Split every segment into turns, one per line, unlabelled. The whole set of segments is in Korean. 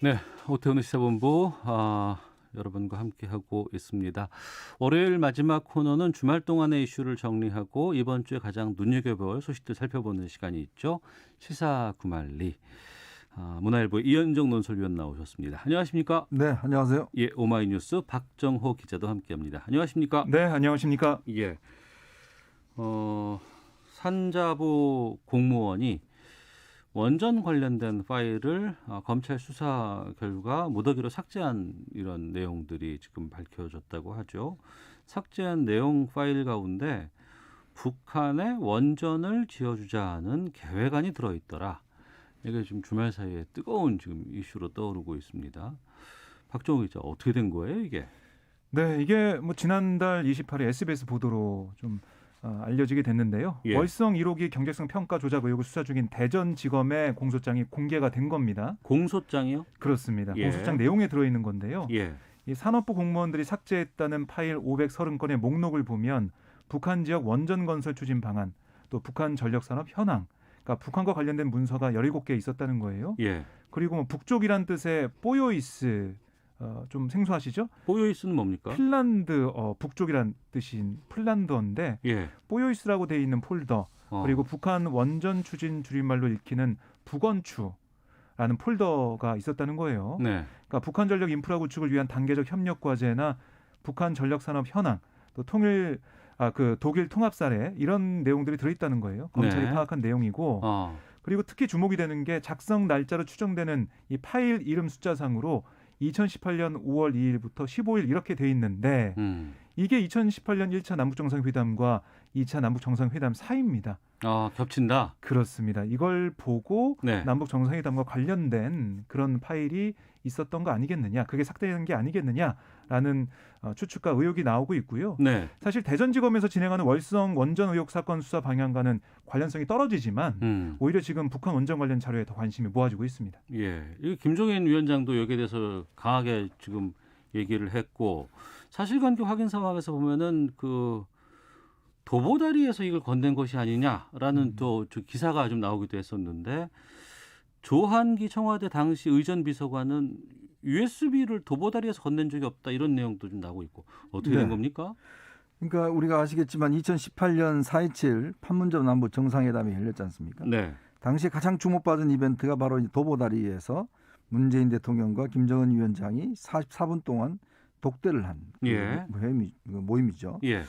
네, 오태훈의 시사본부 아, 여러분과 함께하고 있습니다. 월요일 마지막 코너는 주말 동안의 이슈를 정리하고 이번 주에 가장 눈여겨볼 소식들 살펴보는 시간이 있죠. 시사 구말리. 아, 문화일보 이현정 논설위원 나오셨습니다. 안녕하십니까?
네, 안녕하세요.
예, 오마이뉴스 박정호 기자도 함께합니다. 안녕하십니까?
네, 안녕하십니까?
예. 어, 산자부 공무원이 원전 관련된 파일을 어, 검찰 수사 결과 무더기로 삭제한 이런 내용들이 지금 밝혀졌다고 하죠. 삭제한 내용 파일 가운데 북한에 원전을 지어주자는 계획안이 들어있더라. 이게 지금 주말 사이에 뜨거운 지금 이슈로 떠오르고 있습니다. 박정우 기자 어떻게 된 거예요 이게?
네, 이게 뭐 지난달 28일 SBS 보도로 좀 어, 알려지게 됐는데요.
예.
월성 1호기 경제성 평가 조작 의혹을 수사 중인 대전지검의 공소장이 공개가 된 겁니다.
공소장이요?
그렇습니다.
예.
공소장 내용에 들어있는 건데요.
예.
이 산업부 공무원들이 삭제했다는 파일 530건의 목록을 보면 북한 지역 원전 건설 추진 방안, 또 북한 전력 산업 현황, 그러니까 북한과 관련된 문서가 17개 있었다는 거예요.
예.
그리고 뭐 북쪽이란 뜻의 뽀요이스 어, 좀 생소하시죠?
보요이스는 뭡니까?
핀란드 어, 북쪽이란 뜻인 핀란드어인데
예.
뽀요이스라고 돼 있는 폴더
어.
그리고 북한 원전 추진 줄임말로 읽히는 북원추 라는 폴더가 있었다는 거예요.
네.
그러니까 북한 전력 인프라 구축을 위한 단계적 협력 과제나 북한 전력 산업 현황 또 통일 아 그 독일 통합 사례 이런 내용들이 들어 있다는 거예요. 검찰이
네.
파악한 내용이고
어.
그리고 특히 주목이 되는 게 작성 날짜로 추정되는 이 파일 이름 숫자상으로 2018년 5월 2일부터 15일 이렇게 돼 있는데
음.
이게 2018년 1차 남북 정상회담과 2차 남북 정상회담 사이입니다.
아, 겹친다.
그렇습니다. 이걸 보고
네.
남북 정상회담과 관련된 그런 파일이 있었던 거 아니겠느냐, 그게 삭제된 게 아니겠느냐라는 어, 추측과 의혹이 나오고 있고요.
네.
사실 대전지검에서 진행하는 월성 원전 의혹 사건 수사 방향과는 관련성이 떨어지지만
음.
오히려 지금 북한 원전 관련 자료에 더 관심이 모아지고 있습니다.
예. 이 김종인 위원장도 여기에 대해서 강하게 지금 얘기를 했고 사실관계 확인 상황에서 보면은 그 도보다리에서 이걸 건넨 것이 아니냐라는
음.
또저 기사가 좀 나오기도 했었는데 조한기 청와대 당시 의전 비서관은 USB를 도보다리에서 건넨 적이 없다 이런 내용도 좀 나오고 있고 어떻게 된
네.
겁니까?
그러니까 우리가 아시겠지만 2018년 4.27 판문점 남북 정상회담이 열렸지 않습니까?
네.
당시 가장 주목받은 이벤트가 바로 이 도보다리에서 문재인 대통령과 김정은 위원장이 44분 동안 독대를 한그
예.
모임이, 그 모임이 죠.
예.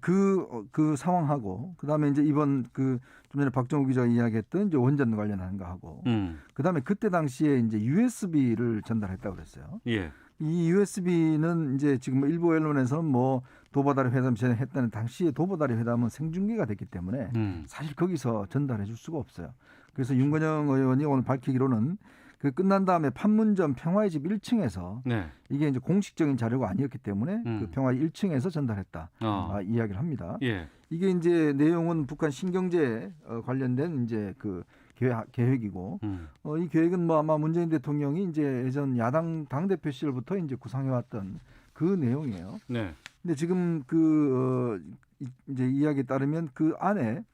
그, 어, 그 상황하고, 그 다음에 이제 이번 그, 좀 전에 박정우 기자가 이야기했던 이제 원전 관련하는 거 하고,
음.
그 다음에 그때 당시에 이제 USB를 전달했다고 그랬어요.
예.
이 USB는 이제 지금 뭐 일부 언론에서는 뭐 도보다리 회담 전에 했다는 당시에 도보다리 회담은 생중계가 됐기 때문에
음.
사실 거기서 전달해 줄 수가 없어요. 그래서 윤건영 의원이 오늘 밝히기로는 그 끝난 다음에 판문점 평화의 집 1층에서
네.
이게 이제 공식적인 자료가 아니었기 때문에
음.
그 평화 1층에서 전달했다.
어.
아, 이야기를 합니다.
예.
이게 이제 내용은 북한 신경제 어, 관련된 이제 그 계획, 계획 이고
음.
어, 이 계획은 뭐 아마 문재인 대통령이 이제 예전 야당 당 대표 시절부터 이제 구상해왔던 그 내용이에요.
네.
근데 지금 그, 어, 이- 이제 이야기에 따르면 그 안에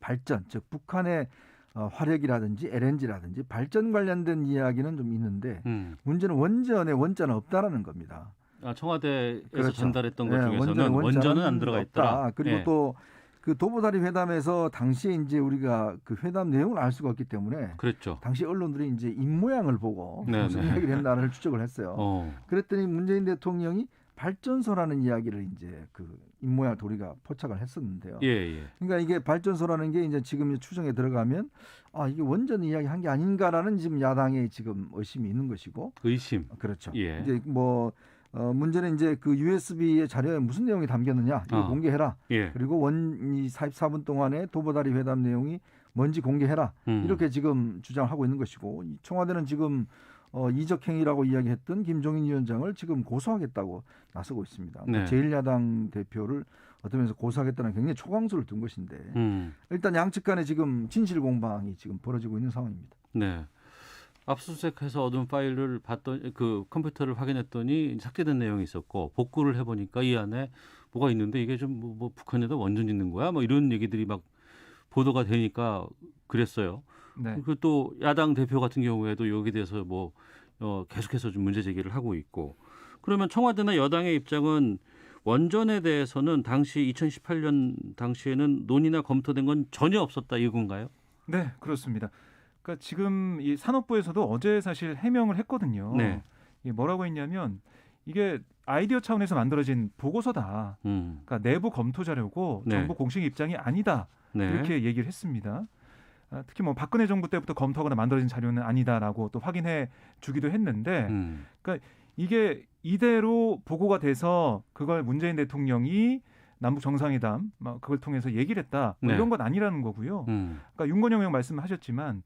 발전, 즉 북한의 어, 화력이라든지 LNG라든지 발전 관련된 이야기는 좀 있는데
음.
문제는 원전에 원자는 없다라는 겁니다.
아, 청와대에서
그렇죠.
전달했던 것
예,
중에서는
원전-
원전 은 안 들어가 있더라.
없다. 그리고
예.
또그 도보다리 회담에서 당시에 이제 우리가 그 회담 내용을 알 수가 없기 때문에
그랬죠.
당시 언론들이 이제 입 모양을 보고
네,
무슨
네.
이야기를 했나를 추적을 했어요.
어.
그랬더니 문재인 대통령이 발전소라는 이야기를 이제 그입 모양 도리가 포착을 했었는데요.
예, 예.
그러니까 이게 발전소라는 게 이제 지금 추정에 들어가면 아 이게 원전 이야기 한 게 아닌가라는 지금 야당의 지금 의심이 있는 것이고
의심.
그렇죠.
예.
이제 뭐 어, 문제는 이제 그 USB의 자료에 무슨 내용이 담겼느냐 이거
아.
공개해라.
예.
그리고 원이 44분 동안에 도보다리 회담 내용이 뭔지 공개해라.
음.
이렇게 지금 주장하고 있는 것이고 이 청와대는 지금 어, 이적 행위라고 이야기했던 김종인 위원장을 지금 고소하겠다고 나서고 있습니다. 뭐
네.
제1야당 대표를 어떤 면에서 고소하겠다는 굉장히 초강수를 둔 것인데
음.
일단 양측 간에 지금 진실 공방이 지금 벌어지고 있는 상황입니다.
네. 압수수색해서 얻은 파일을 봤던 그 컴퓨터를 확인했더니 삭제된 내용이 있었고 복구를 해보니까 이 안에 뭐가 있는데 이게 좀뭐 북한에다 원전 짓는 거야? 뭐 이런 얘기들이 막 보도가 되니까 그랬어요.
네.
그또 야당 대표 같은 경우에도 여기 대해서 뭐 어, 계속해서 좀 문제 제기를 하고 있고 그러면 청와대나 여당의 입장은 원전에 대해서는 당시 2018년 당시에는 논의나 검토된 건 전혀 없었다 이건가요?
네, 그렇습니다. 그러니까 지금 이 산업부에서도 어제 사실 해명을 했거든요.
네.
뭐라고 했냐면 이게 아이디어 차원에서 만들어진 보고서다.
음.
그러니까 내부 검토 자료고
네.
정부 공식 입장이 아니다.
네.
이렇게 얘기를 했습니다. 아, 특히 뭐 박근혜 정부 때부터 검토하거나 만들어진 자료는 아니다라고 또 확인해 주기도 했는데
음.
이게 이대로 보고가 돼서 그걸 문재인 대통령이 남북 정상회담 막 그걸 통해서 얘기를 했다 뭐
네.
이런 건 아니라는 거고요.
음.
그러니까 윤건영 의원 말씀하셨지만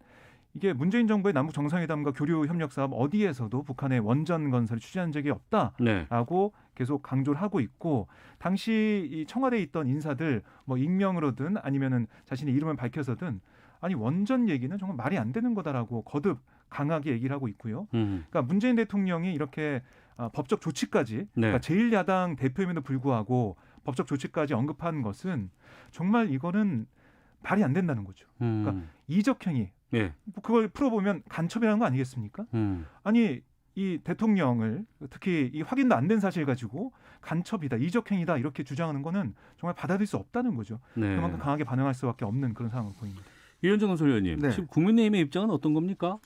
이게 문재인 정부의 남북 정상회담과 교류 협력 사업 어디에서도 북한의 원전 건설을 추진한 적이 없다.
네.
라고 계속 강조를 하고 있고 당시 이 청와대에 있던 인사들 뭐 익명으로든 아니면은 자신의 이름을 밝혀서든 아니 원전 얘기는 정말 말이 안 되는 거다라고 거듭 강하게 얘기를 하고 있고요.
음.
그러니까 문재인 대통령이 이렇게 아, 법적 조치까지
네.
그러니까 제1야당 대표임에도 불구하고 법적 조치까지 언급한 것은 정말 이거는 말이 안 된다는 거죠.
음.
그러니까 이적행위
예.
그걸 풀어보면 간첩이라는 거 아니겠습니까?
음.
아니 이 대통령을 특히 이 확인도 안 된 사실 가지고 간첩이다 이적행위다 이렇게 주장하는 거는 정말 받아들일 수 없다는 거죠.
네.
그만큼 강하게 반응할 수밖에 없는 그런 상황을 보입니다.
이현정 건설위원님,
네.
지금 국민의힘의 입장은 어떤 겁니까?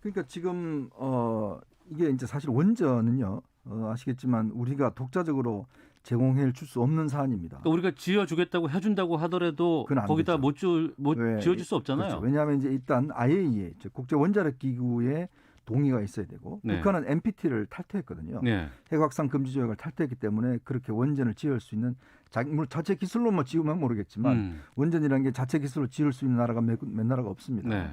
그러니까 지금 어 이게 이제 사실 원전은요 어, 아시겠지만 우리가 독자적으로 제공해 줄 수 없는 사안입니다.
그러니까 우리가 지어주겠다고 해준다고 하더라도 거기다
되죠.
못, 주, 못
왜?
지어줄 수 없잖아요.
그렇죠. 왜냐하면 이제 일단 IAEA 즉 국제 원자력 기구의 동의가 있어야 되고
네.
북한은 NPT를 탈퇴했거든요.
네.
핵 확산 금지 조약을 탈퇴했기 때문에 그렇게 원전을 지을 수 있는 자, 물론 자체 기술로 뭐 지으면 모르겠지만
음.
원전이라는 게 자체 기술로 지을 수 있는 나라가 몇, 몇 나라가 없습니다.
네.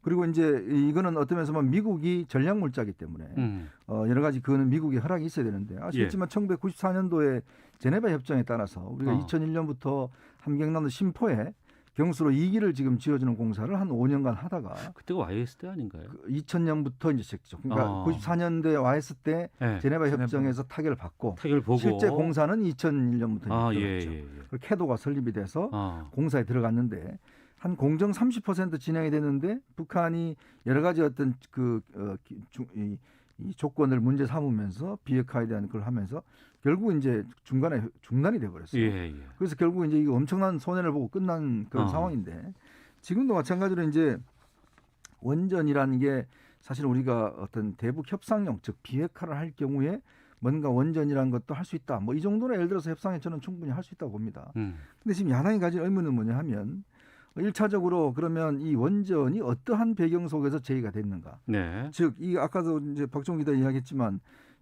그리고 이제 이거는 어떤 면에서 보면 미국이 전략 물자기 때문에
음.
어, 여러 가지 그거는 미국의 허락이 있어야 되는데 아시겠지만 1994년도에 제네바 협정에 따라서 우리가
어.
2001년부터 함경남도 심포에 경수로 2기를 지금 지어주는 공사를 한 5년간 하다가
그때가 YS 때 아닌가요?
그 2000년부터 이제 시작했죠. 그러니까
어.
94년도에 와 있을 때
네.
제네바. 협정에서 타결을 받고
타결 보고
실제 공사는 2001년부터
아, 예,
들어갔죠.
예, 예.
그 캐도가 설립이 돼서
아.
공사에 들어갔는데 한 공정 30% 진행이 됐는데 북한이 여러 가지 어떤 그 어, 이, 이 조건을 문제 삼으면서 비핵화에 대한 걸 하면서 결국 이제 중간에 중단이 돼 버렸어요.
예, 예.
그래서 결국 이제 이거 엄청난 손해를 보고 끝난 그런
어.
상황인데 지금도 마찬가지로 이제 원전이라는 게 사실 우리가 어떤 대북 협상용 즉 비핵화를 할 경우에 뭔가 원전이라는 것도 할 수 있다. 뭐 이 정도는 예를 들어서 협상에 저는 충분히 할 수 있다고 봅니다.
음.
근데 지금 야당이 가진 의문은 뭐냐 하면 일차적으로 그러면 이 원전이 어떠한 배경 속에서 제의가 됐는가?
네.
즉, 이 아까도 이제 박종 기자 이야기했지만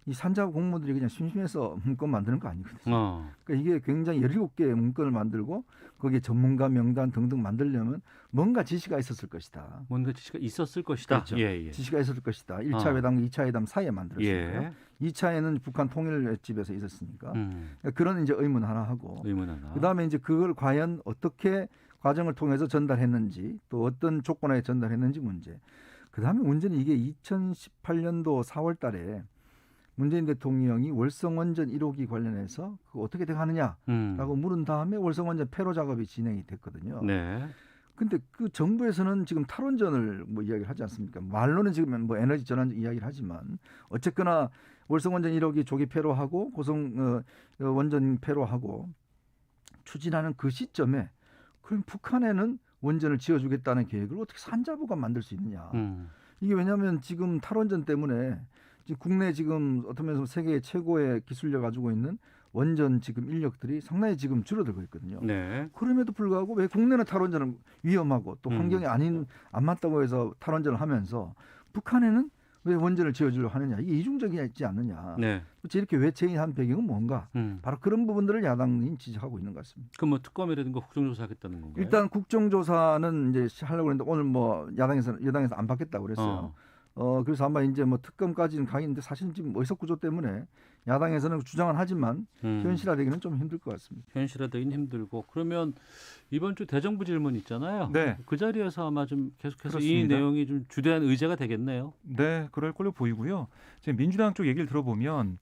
이 산자 공무원들이 그냥 심심해서 문건 만드는 거 아니거든요.
어.
그러니까 이게 굉장히 17개의 문건을 만들고 거기에 전문가 명단 등등 만들려면 뭔가 지시가 있었을 것이다.
뭔가 지시가 있었을 것이다.
그렇죠.
예, 예.
지시가 있었을 것이다. 1차
어.
회담, 2차 회담 사이에 만들었으니까.
예.
2차에는 북한 통일 집에서 있었으니까.
음.
그러니까 그런 이제 의문 하나 하고
의문 하나.
그다음에 이제 그걸 과연 어떻게 과정을 통해서 전달했는지 또 어떤 조건하에 전달했는지 문제. 그다음에 문제는 이게 2018년도 4월 달에 문재인 대통령이 월성 원전 1호기 관련해서 그거 어떻게 돼가느냐라고
음.
물은 다음에 월성 원전 폐로 작업이 진행이 됐거든요.
네.
근데 그 정부에서는 지금 탈원전을 뭐 이야기를 하지 않습니까? 말로는 지금 뭐 에너지 전환 이야기를 하지만 어쨌거나 월성 원전 1호기 조기 폐로하고 고성 어, 어, 원전 폐로하고 추진하는 그 시점에 그럼 북한에는 원전을 지어주겠다는 계획을 어떻게 산자부가 만들 수 있느냐?
음.
이게 왜냐하면 지금 탈원전 때문에 국내 지금 어떤 면에서 세계 최고의 기술력 가지고 있는 원전 지금 인력들이 상당히 지금 줄어들고 있거든요.
네.
그럼에도 불구하고 왜 국내는 탈원전은 위험하고 또
음.
환경이 아닌 안 맞다고 해서 탈원전을 하면서 북한에는 왜 원전을 지어주려 하느냐 이게 이중적이지 않느냐
네.
이렇게 왜 제의한 배경은 뭔가
음.
바로 그런 부분들을 야당이 지적하고 있는 것 같습니다.
그럼 뭐 특검이라든가 국정조사 하겠다는 건가요?
일단 국정조사는 이제 하려고 했는데 오늘 뭐 야당에서 여당에서 안 받겠다고 그랬어요.
어.
어 그래서 아마 이제 뭐 특검까지는 가겠는데 사실 지금 의석 구조 때문에 야당에서는 주장은 하지만
음.
현실화되기는 좀 힘들 것 같습니다.
현실화되긴 힘들고 그러면 이번 주 대정부 질문 있잖아요.
네,
그 자리에서 아마 좀 계속해서 이
그렇습니다.
내용이 좀 주대한 의제가 되겠네요.
네, 그럴 걸로 보이고요. 지금 민주당 쪽 얘기를 들어보면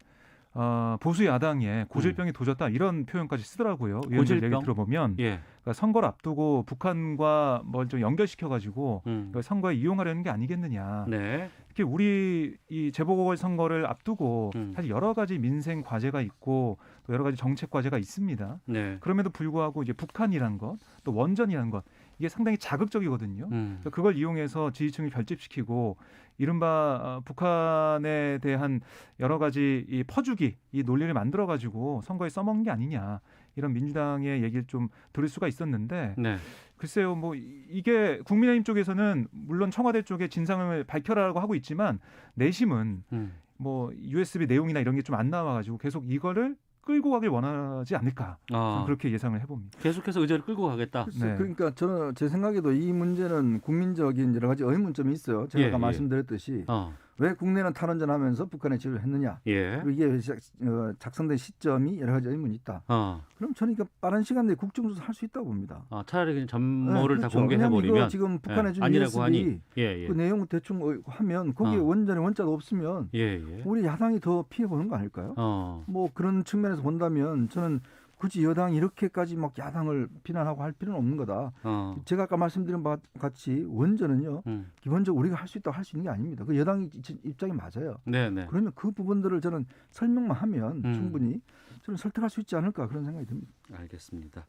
어, 보수 야당에 고질병이 도졌다 이런 표현까지 쓰더라고요. 의원들? 얘기 들어보면
예.
그러니까 선거를 앞두고 북한과 뭘 좀 연결시켜 가지고
음.
선거에 이용하려는 게 아니겠느냐.
네.
특히 우리 이 재보궐 선거를 앞두고
음.
사실 여러 가지 민생 과제가 있고 또 여러 가지 정책 과제가 있습니다.
네.
그럼에도 불구하고 이제 북한이란 것, 또 원전이라는 것 이게 상당히 자극적이거든요.
음.
그걸 이용해서 지지층을 결집시키고 이른바 어, 북한에 대한 여러 가지 이 퍼주기 이 논리를 만들어 가지고 선거에 써먹는 게 아니냐 이런 민주당의 얘기를 좀 들을 수가 있었는데
네.
글쎄요 뭐 이- 이게 국민의힘 쪽에서는 물론 청와대 쪽에 진상을 밝혀라라고 하고 있지만 내심은
음.
뭐 USB 내용이나 이런 게 좀 안 나와가지고 계속 이거를 끌고 가길 원하지 않을까
아,
그렇게 예상을 해봅니다.
계속해서 의제를 끌고 가겠다.
네.
그러니까 저는 제 생각에도 이 문제는 국민적인 여러 가지 의문점이 있어요. 제가
예,
아까
예.
말씀드렸듯이
어.
왜 국내는 탈원전 하면서 북한에 지원을 했느냐?
예.
이게 작- 어, 작성된 시점이 여러 가지 의문이 있다.
어.
그럼 저는 이거 빠른 시간 내에 국정조사 할 수 있다고 봅니다.
아, 차라리 그냥 전모를
네,
다
그렇죠.
공개해
왜냐면 이거
버리면
지금 북한에 준
아니라고
USB
하니. 예, 예.
그 내용 대충 어, 하면 거기에
어.
원전에 원자가 없으면
예, 예.
우리 야당이 더 피해 보는 거 아닐까요?
어.
뭐 그런 측면에서 본다면 저는 굳이 여당이 이렇게까지 막 야당을 비난하고 할 필요는 없는 거다.
어.
제가 아까 말씀드린 바 같이 원전은요
음.
기본적으로 우리가 할 수 있다고 할 수 있는 게 아닙니다. 그 여당 입장이 맞아요.
네, 네.
그러면 그 부분들을 저는 설명만 하면
음.
충분히 저는 설득할 수 있지 않을까 그런 생각이 듭니다.
알겠습니다.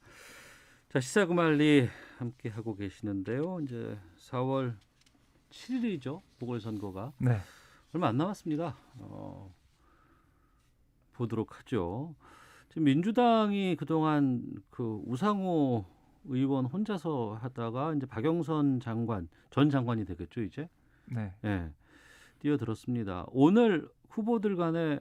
자, 시사구말리 함께 하고 계시는데요. 이제 4월 7일이죠. 보궐선거가
네.
얼마 안 남았습니다. 어, 보도록 하죠. 지금 민주당이 그동안 그 우상호 의원 혼자서 하다가 이제 박영선 장관 전 장관이 되겠죠 이제
네.
예 뛰어들었습니다. 오늘 후보들 간에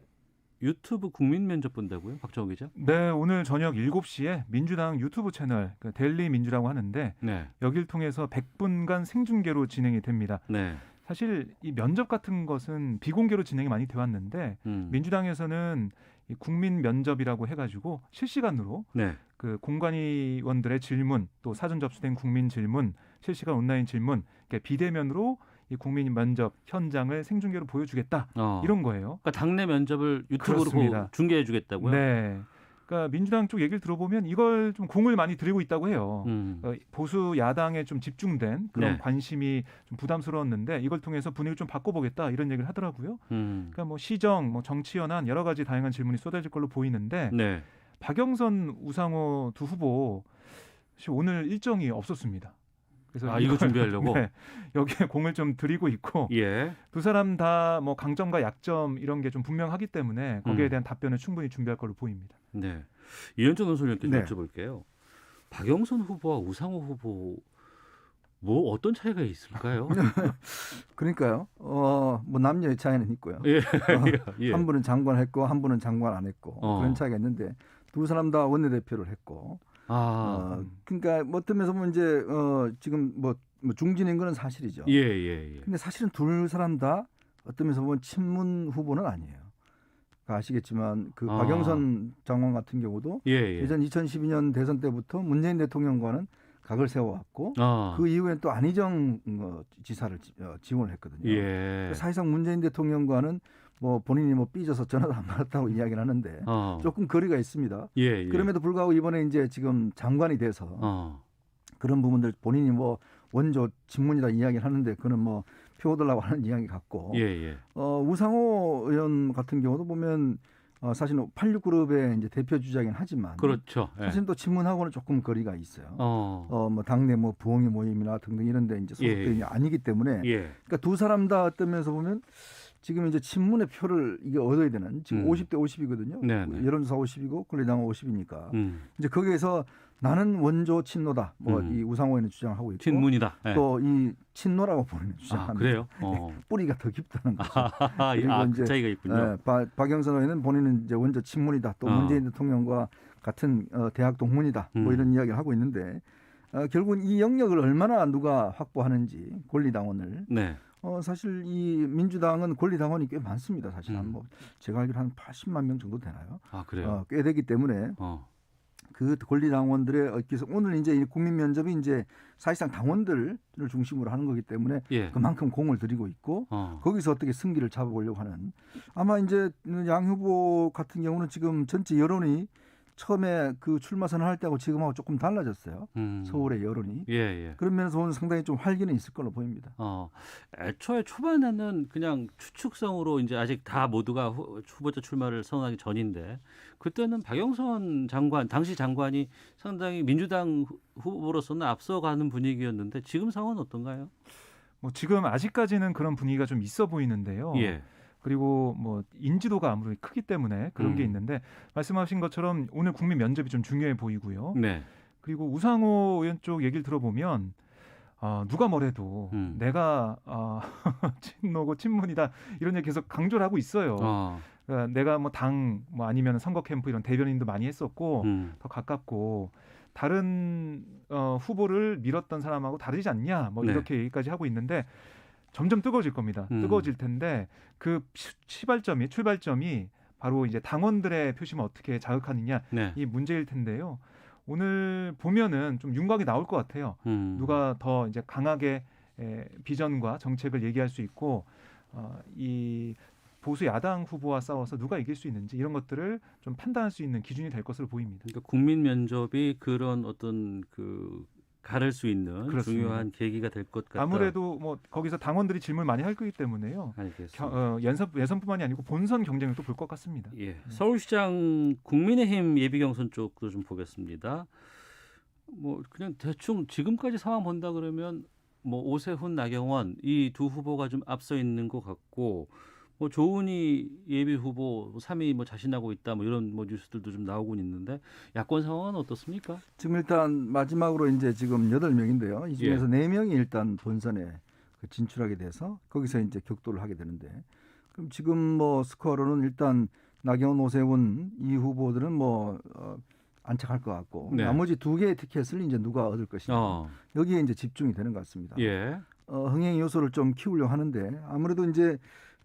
유튜브 국민 면접 본다고요, 박정호 기자?
네, 오늘 저녁 7시에 민주당 유튜브 채널 그 델리 민주라고 하는데
네,
여기를 통해서 100분간 생중계로 진행이 됩니다.
네,
사실 이 면접 같은 것은 비공개로 진행이 많이 돼 왔는데
음,
민주당에서는 이 국민 면접이라고 해가지고 실시간으로
네,
그 공관위원들의 질문 또 사전 접수된 국민 질문 실시간 온라인 질문 이렇게 비대면으로 이 국민 면접 현장을 생중계로 보여주겠다
어.
이런 거예요.
그러니까 당내 면접을 유튜브로. 중계해주겠다고요?
네. 그러니까 민주당 쪽 얘기를 들어보면 이걸 좀 공을 많이 들이고 있다고 해요.
음,
어, 보수 야당에 좀 집중된 그런
네.
관심이 좀 부담스러웠는데 이걸 통해서 분위기를 좀 바꿔보겠다 이런 얘기를 하더라고요.
음,
그러니까 뭐 시정, 뭐 정치 현안 여러 가지 다양한 질문이 쏟아질 걸로 보이는데
네,
박영선, 우상호 두 후보 사실 오늘 일정이 없었습니다. 그래서
아, 이거 준비하려고?
네, 여기에 공을 좀 들이고 있고
예,
두 사람 다 뭐 강점과 약점 이런 게 좀 분명하기 때문에 거기에
음.
대한 답변을 충분히 준비할 걸로 보입니다.
네. 이현정 논설위원께
네.
여쭤볼게요. 박영선 후보와 우상호 후보 뭐 어떤 차이가 있을까요?
그러니까요. 어, 뭐 남녀의 차이는 있고요.
예,
어,
예.
한 분은 장관 했고 한 분은 장관 안 했고
어.
그런 차이가 있는데 두 사람 다 원내대표를 했고
아,
어, 그러니까 뭐 어떤 면에서 보면 이제 어, 지금 뭐, 뭐 중진인 거는 사실이죠.
예, 예, 예.
근데 사실은 둘 사람 다 어떤 면에서 보면 친문 후보는 아니에요. 아시겠지만 그
아.
박영선 장관 같은 경우도
예, 예.
예전 2012년 대선 때부터 문재인 대통령과는 각을 세워왔고
아,
그 이후에 또 안희정 어, 지사를 지- 어, 지원을 했거든요.
예.
사실상 문재인 대통령과는 뭐 본인이 뭐 삐져서 전화도 안 받았다고 이야기를 하는데
어,
조금 거리가 있습니다.
예, 예.
그럼에도 불구하고 이번에 이제 지금 장관이 돼서
어,
그런 부분들 본인이 뭐 원조 직문이다 이야기를 하는데 그는 뭐 표들라고 하는 이야기 같고
예, 예.
어, 우상호 의원 같은 경우도 보면 어, 사실 86그룹의 이제 대표 주자긴 하지만
그렇죠. 예.
사실 또 친문하고는 조금 거리가 있어요.
어,
어, 뭐 당내 뭐 부흥회 모임이나 등등 이런데 이제 소속돼
예.
아니기 때문에
예.
그러니까 두 사람 다 어떤 면에서 보면 지금 이제 친문의 표를 이게 얻어야 되는 지금
음.
50대 50이거든요.
네, 네.
여론조사 50이고 권리당 50이니까
음,
이제 거기에서 나는 원조 친노다. 뭐
음.
이 우상호 의원은 주장을 하고 있고
친문이다. 예.
또이 친노라고 보는
아,
주장합니다.
그래요? 어.
뿌리가 더 깊다는 거죠.
아,
그리고
아,
이제,
그 차이가 있군요.
예, 박, 박영선 의원은 본인은 이제 원조 친문이다. 또
어.
문재인 대통령과 같은 어, 대학 동문이다.
음.
뭐 이런 이야기를 하고 있는데 어, 결국은 이 영역을 얼마나 누가 확보하는지 권리당원을
네.
어, 사실 이 민주당은 권리당원이 꽤 많습니다. 사실
음.
한뭐 제가 알기로 한 80만 명 정도 되나요?
아, 그래요.
어, 꽤 되기 때문에
어.
그 권리 당원들의 어께서 오늘 이제 이 국민 면접이 이제 사실상 당원들을 중심으로 하는 거기 때문에
예.
그만큼 공을 들이고 있고
어.
거기서 어떻게 승기를 잡아보려고 하는 아마 이제 양 후보 같은 경우는 지금 전체 여론이 처음에 그 출마 선언할 때하고 지금하고 조금 달라졌어요.
음.
서울의 여론이.
예, 예.
그런 면에서 오늘 상당히 좀 활기는 있을 걸로 보입니다.
어, 애초에 초반에는 그냥 추측성으로 이제 아직 다 모두가 후, 후보자 출마를 선언하기 전인데 그때는 박영선 장관 당시 장관이 상당히 민주당 후- 후보로서는 앞서가는 분위기였는데 지금 상황은 어떤가요?
뭐 지금 아직까지는 그런 분위기가 좀 있어 보이는데요.
예.
그리고 뭐 인지도가 아무래도 크기 때문에 그런 게
음.
있는데 말씀하신 것처럼 오늘 국민 면접이 좀 중요해 보이고요.
네.
그리고 우상호 의원 쪽 얘기를 들어보면 어, 누가 뭐래도
음.
내가 어, 친노고 친문이다 이런 얘기 계속 강조를 하고 있어요.
어.
그러니까 내가 뭐 당뭐 아니면 선거 캠프 이런 대변인도 많이 했었고
음.
더 가깝고 다른 어, 후보를 밀었던 사람하고 다르지 않냐 뭐
네.
이렇게 얘기까지 하고 있는데 점점 뜨거워질 겁니다.
음.
뜨거워질 텐데 그 시- 시발점이 출발점이 바로 이제 당원들의 표심을 어떻게 자극하느냐
네.
이 문제일 텐데요. 오늘 보면은 좀 윤곽이 나올 것 같아요.
음.
누가 더 이제 강하게 에, 비전과 정책을 얘기할 수 있고 어, 이 보수 야당 후보와 싸워서 누가 이길 수 있는지 이런 것들을 좀 판단할 수 있는 기준이 될 것으로 보입니다.
그러니까 국민 면접이 그런 어떤 그 가를 수 있는
그렇습니다.
중요한 계기가 될 것 같다.
아무래도 뭐 거기서 당원들이 질문 많이 할 거기 때문에요.
알겠습니다.
겨, 어, 연선 예선뿐만이 아니고 본선 경쟁을 또볼것 같습니다.
예. 서울시장 국민의힘 예비 경선 쪽도 좀 보겠습니다. 뭐 그냥 대충 지금까지 상황 본다 그러면 뭐 오세훈, 나경원 이 두 후보가 좀 앞서 있는 것 같고 뭐 조은희 예비 후보 3위 뭐 자신하고 있다 뭐 이런 뭐 뉴스들도 좀 나오고 있는데 야권 상황은 어떻습니까?
지금 일단 마지막으로 이제 지금 여덟 명인데요. 이 중에서 네 명이 일단 본선에 그 진출하게 돼서 거기서 이제 격돌을 하게 되는데 그럼 지금 뭐 스코어로는 일단 나경원, 오세훈 이 후보들은 뭐 어, 안착할 것 같고
네.
나머지 두 개의 티켓을 이제 누가 얻을 것이냐
어.
여기에 이제 집중이 되는 것 같습니다.
예.
어, 흥행 요소를 좀 키우려고 하는데 아무래도 이제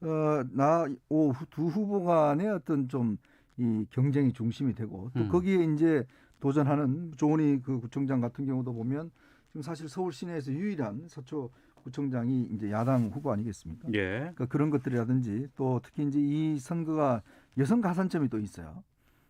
어, 나두 후보 간의 어떤 좀 이 경쟁이 중심이 되고 또
음.
거기에 이제 도전하는 조은희 그 구청장 같은 경우도 보면 지금 사실 서울 시내에서 유일한 서초 구청장이 이제 야당 후보 아니겠습니까?
예.
그러니까 그런 것들이라든지 또 특히 이제 이 선거가 여성 가산점이 또 있어요.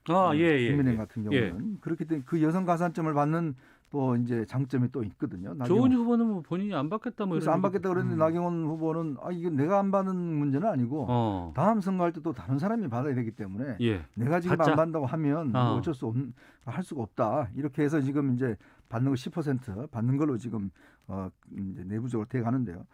아, 예, 예.
국민의힘
예.
같은 경우는 그렇기 때문에 그 여성 가산점을 받는 또 이제 장점이 또 있거든요.
조은희 후보는 뭐 본인이 안 받겠다 뭐
그래서 안 받겠다 그랬는데
음.
나경원 후보는 아 이게 내가 안 받는 문제는 아니고
어.
다음 선거할 때 또 다른 사람이 받아야 되기 때문에
예.
내가 지금
받자.
안 받는다고 하면 뭐
어.
어쩔 수 없, 할 수가 없다 이렇게 해서 지금 이제 받는 거 10% 받는 걸로 지금 어 이제 내부적으로 돼 가는데요.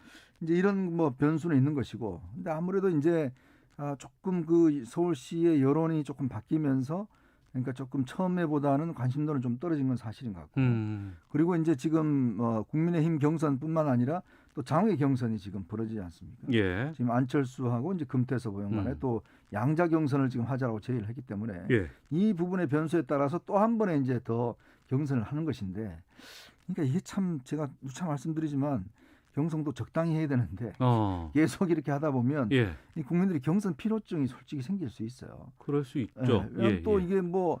이제 이런 뭐 변수는 있는 것이고 근데 아무래도 이제 아 조금 그 서울시의 여론이 조금 바뀌면서 그러니까 조금 처음에보다는 관심도는 좀 떨어진 건 사실인 것 같고
음.
그리고 이제 지금 어, 국민의힘 경선뿐만 아니라 또 장외 경선이 지금 벌어지지 않습니까?
예.
지금 안철수하고 이제 금태섭 의원 간에
음.
또 양자 경선을 지금 하자라고 제의를 했기 때문에
예.
이 부분의 변수에 따라서 또 한 번에 이제 더 경선을 하는 것인데 그러니까 이게 참 제가 누차 말씀드리지만 경선도 적당히 해야 되는데
어.
계속 이렇게 하다 보면
예.
이 국민들이 경선 피로증이 솔직히 생길 수 있어요.
그럴 수
예,
있죠.
왜냐면
예.
또
예.
이게
뭐뭐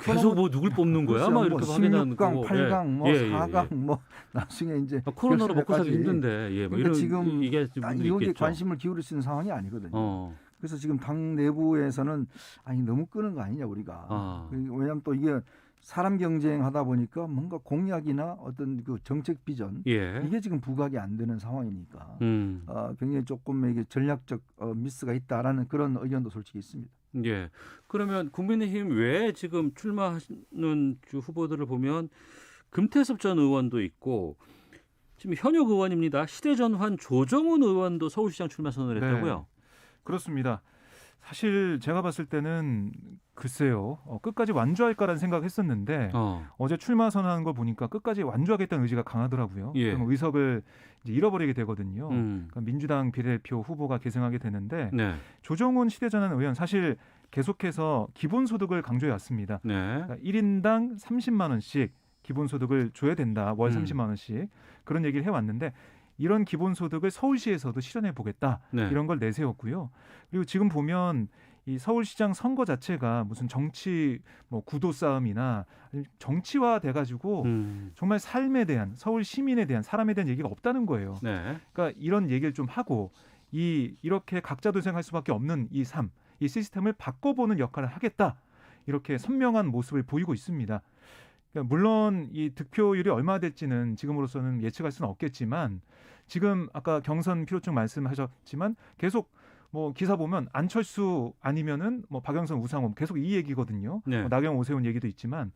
계속 뭐 누굴 뽑는 거야?
막뭐
이렇게 확인하는
16강,
거고.
8강, 뭐
예, 예, 예,
4강, 뭐 나중에 이제
아, 코로나로 먹고 살기. 힘든데 예, 뭐
그러니까
이런
지금
이게
딱
분들이
이런 게
있겠죠.
관심을 기울일 수 있는 상황이 아니거든요.
어.
그래서 지금 당 내부에서는 아니 너무 끄는 거 아니냐 우리가.
아.
그리고 왜냐하면 또 이게 사람 경쟁하다 보니까 뭔가 공약이나 어떤 그 정책 비전
예.
이게 지금 부각이 안 되는 상황이니까
음.
어, 굉장히 조금 이게 전략적 어, 미스가 있다라는 그런 의견도 솔직히 있습니다.
예. 그러면 국민의힘 외에 지금 출마하는 주 후보들을 보면 금태섭 전 의원도 있고 지금 현역 의원입니다. 시대전환 조정훈 의원도 서울시장 출마 선언을
네.
했다고요.
그렇습니다. 사실 제가 봤을 때는 글쎄요 어, 끝까지 완주할까라는 생각했었는데
어.
어제 출마 선언한 걸 보니까 끝까지 완주하겠다는 의지가 강하더라고요.
예.
그럼 의석을 잃어버리게 되거든요.
음.
그러니까 민주당 비례대표 후보가 계승하게 되는데
네.
조정훈 시대전환 의원 사실 계속해서 기본소득을 강조해 왔습니다.
네.
그러니까 1인당 30만 원씩 기본소득을 줘야 된다. 월
음.
30만 원씩 그런 얘기를 해왔는데 이런 기본소득을 서울시에서도 실현해 보겠다.
네.
이런 걸 내세웠고요. 그리고 지금 보면 이 서울시장 선거 자체가 무슨 정치 뭐 구도 싸움이나 정치화 돼가지고
음.
정말 삶에 대한 서울 시민에 대한 사람에 대한 얘기가 없다는 거예요.
네.
그러니까 이런 얘기를 좀 하고 이 이렇게 각자 도생할 수밖에 없는 이 삶, 이 시스템을 바꿔보는 역할을 하겠다 이렇게 선명한 모습을 보이고 있습니다. 그러니까 물론 이 득표율이 얼마 될지는 지금으로서는 예측할 수는 없겠지만 지금 아까 경선 필요증 말씀하셨지만 계속 뭐 기사 보면 안철수 아니면은 뭐 박영선 우상호 계속 이 얘기거든요.
네.
뭐 나경 오세훈 얘기도 있지만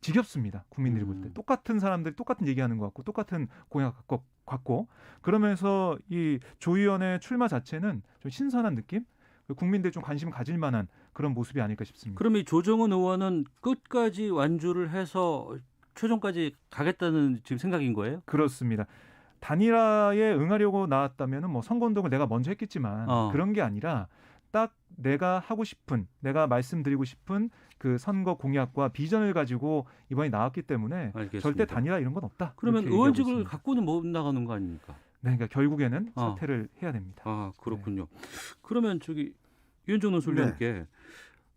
지겹습니다. 국민들이 볼때
음.
똑같은 사람들이 똑같은 얘기하는 것 같고 똑같은 공약 갖고, 갖고 그러면서 이 조의원의 출마 자체는 좀 신선한 느낌, 국민들 좀 관심 가질 만한 그런 모습이 아닐까 싶습니다.
그럼 이 조정은 의원은 끝까지 완주를 해서 최종까지 가겠다는 지금 생각인 거예요?
그렇습니다. 단일화에 응하려고 나왔다면은 뭐 선거운동을 내가 먼저 했겠지만
어.
그런 게 아니라 딱 내가 하고 싶은 내가 말씀드리고 싶은 그 선거 공약과 비전을 가지고 이번에 나왔기 때문에
알겠습니다.
절대 단일화 이런 건 없다.
그러면 의원직을
있습니다.
갖고는 못 나가는 거 아닙니까?
네, 그러니까 결국에는
어.
사퇴를 해야 됩니다.
아 그렇군요. 그러면 저기 유현정 논술위원께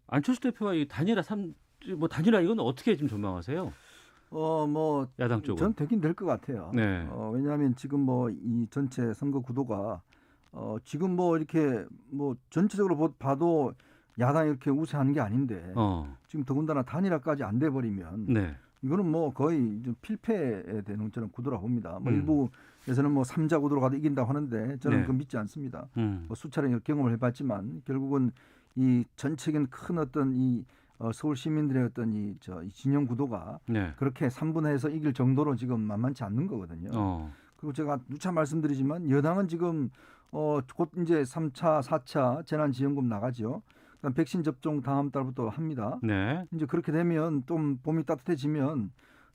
안철수 대표와 이 단일화 삼뭐 단일화 이건 어떻게 지금 전망하세요?
어 뭐
야당 쪽은?
전 되긴 될 것 같아요.
네.
어, 왜냐하면 지금 뭐 이 전체 선거 구도가 어, 지금 뭐 이렇게 뭐 전체적으로 보- 봐도 야당이 이렇게 우세하는 게 아닌데
어.
지금 더군다나 단일화까지 안 돼 버리면
네.
이거는 뭐 거의 좀 필패에 되는 저는 구도라 봅니다. 뭐
음.
일부 에서는 뭐 삼자 구도로 가도 이긴다고 하는데 저는
네.
그 믿지 않습니다.
음.
뭐 수차례 경험을 해봤지만 결국은 이 전체적인 큰 어떤 이 어, 서울 시민들의 어떤 이, 저, 이 진영 구도가
네.
그렇게 3분해서 이길 정도로 지금 만만치 않는 거거든요.
어.
그리고 제가 누차 말씀드리지만 여당은 지금 어, 곧 이제 3차, 4차 재난지원금 나가죠. 그다음 백신 접종 다음 달부터 합니다.
네.
이제 그렇게 되면 좀 봄이 따뜻해지면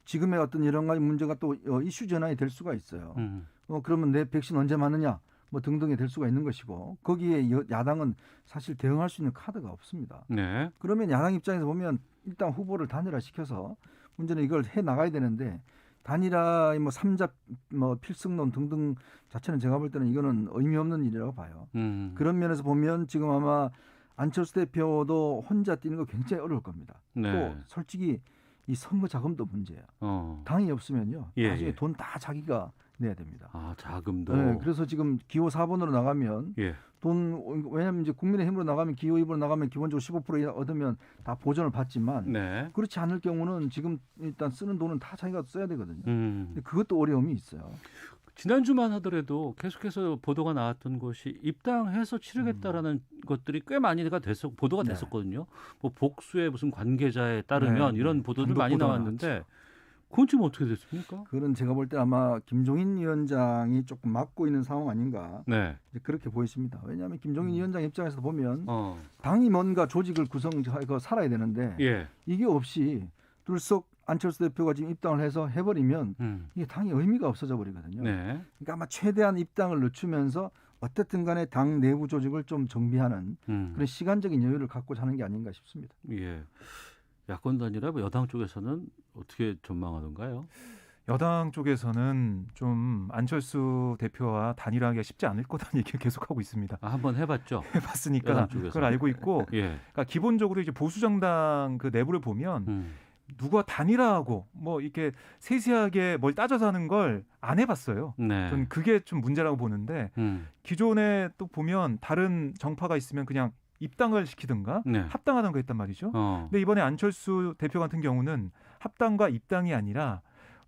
지금의 어떤 여러 가지 문제가 또 어, 이슈 전환이 될 수가 있어요.
음.
어, 그러면 내 백신 언제 맞느냐 뭐 등등이 될 수가 있는 것이고 거기에 여, 야당은 사실 대응할 수 있는 카드가 없습니다.
네.
그러면 야당 입장에서 보면 일단 후보를 단일화 시켜서 문제는 이걸 해 나가야 되는데 단일화의 뭐 삼자 뭐 필승론 등등 자체는 제가 볼 때는 이거는 의미 없는 일이라고 봐요.
음.
그런 면에서 보면 지금 아마 안철수 대표도 혼자 뛰는 거 굉장히 어려울 겁니다.
네.
또 솔직히 이 선거 자금도 문제야.
어.
당이 없으면요.
예,
나중에
예.
돈다 자기가 내야 됩니다.
아 자금도.
네, 그래서 지금 기호 4번으로 나가면
예.
돈 왜냐하면 이제 국민의힘으로 나가면 기호 2번으로 나가면 기본적으로 15% 얻으면 다 보전을 받지만
네.
그렇지 않을 경우는 지금 일단 쓰는 돈은 다 자기가 써야 되거든요.
음.
근데 그것도 어려움이 있어요.
지난주만 하더라도 계속해서 보도가 나왔던 것이 입당해서 치르겠다라는 것들이 꽤 많이가 됐었 보도가
음. 네.
됐었거든요. 뭐 복수의 무슨 관계자에 따르면
네,
이런
네.
보도들 많이 나왔는데 그건 지금 어떻게 됐습니까?
그건 제가 볼 때 아마 김종인 위원장이 조금 막고 있는 상황 아닌가
네.
그렇게 보이십니다. 왜냐하면 김종인
음.
위원장 입장에서 보면
어.
당이 뭔가 조직을 구성하고 살아야 되는데
예.
이게 없이 둘석 안철수 대표가 지금 입당을 해서 해버리면
음.
이게 당이 의미가 없어져 버리거든요.
네.
그러니까 아마 최대한 입당을 늦추면서 어쨌든 간에 당 내부 조직을 좀 정비하는
음.
그런 시간적인 여유를 갖고 자는 게 아닌가 싶습니다.
예. 야권 단일화 뭐 여당 쪽에서는 어떻게 전망하던가요?
여당 쪽에서는 좀 안철수 대표와 단일화하기가 쉽지 않을 거다는 얘기를 계속하고 있습니다.
아, 한번 해봤죠.
해봤으니까. 그걸 알고 있고,
예.
그러니까 기본적으로 이제 보수 정당 그 내부를 보면
음.
누가 단일화하고 뭐 이렇게 세세하게 뭘 따져서 하는 걸 안 해봤어요.
네.
전 그게 좀 문제라고 보는데
음.
기존에 또 보면 다른 정파가 있으면 그냥 입당을 시키든가
네.
합당하든가 했단 말이죠.
어.
근데 이번에 안철수 대표 같은 경우는 합당과 입당이 아니라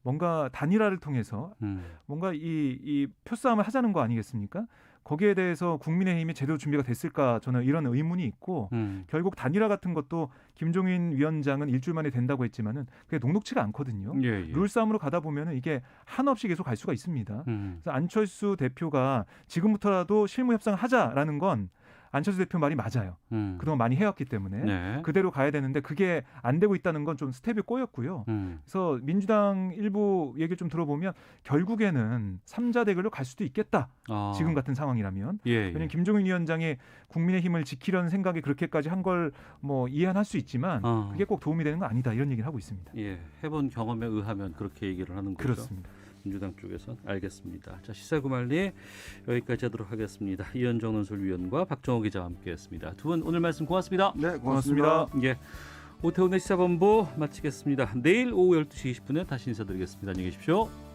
뭔가 단일화를 통해서
음.
뭔가 이, 이 표싸움을 하자는 거 아니겠습니까? 거기에 대해서 국민의힘이 제대로 준비가 됐을까 저는 이런 의문이 있고
음.
결국 단일화 같은 것도 김종인 위원장은 일주일 만에 된다고 했지만은 그게 녹록치가 않거든요.
예, 예.
룰 싸움으로 가다 보면은 이게 한없이 계속 갈 수가 있습니다.
음.
그래서 안철수 대표가 지금부터라도 실무 협상을 하자라는 건 안철수 대표 말이 맞아요.
음.
그동안 많이 해왔기 때문에
네.
그대로 가야 되는데 그게 안 되고 있다는 건 좀 스텝이 꼬였고요.
음.
그래서 민주당 일부 얘기를 좀 들어보면 결국에는 삼자 대결로 갈 수도 있겠다.
아.
지금 같은 상황이라면.
예, 예.
왜냐하면 김종인 위원장이 국민의힘을 지키려는 생각이 그렇게까지 한 걸 뭐 이해는 할수 있지만
어.
그게 꼭 도움이 되는 건 아니다 이런 얘기를 하고 있습니다.
예, 해본 경험에 의하면 그렇게 얘기를 하는 거죠.
그렇습니다.
민주당 쪽에서 알겠습니다. 자 시사구말리 여기까지 하도록 하겠습니다. 이현정 논술위원과 박정호 기자와 함께했습니다. 두 분 오늘 말씀 고맙습니다.
네, 고맙습니다.
고맙습니다.
예. 오태훈의 시사본부 마치겠습니다. 내일 오후 12시 20분에 다시 인사드리겠습니다. 안녕히 계십시오.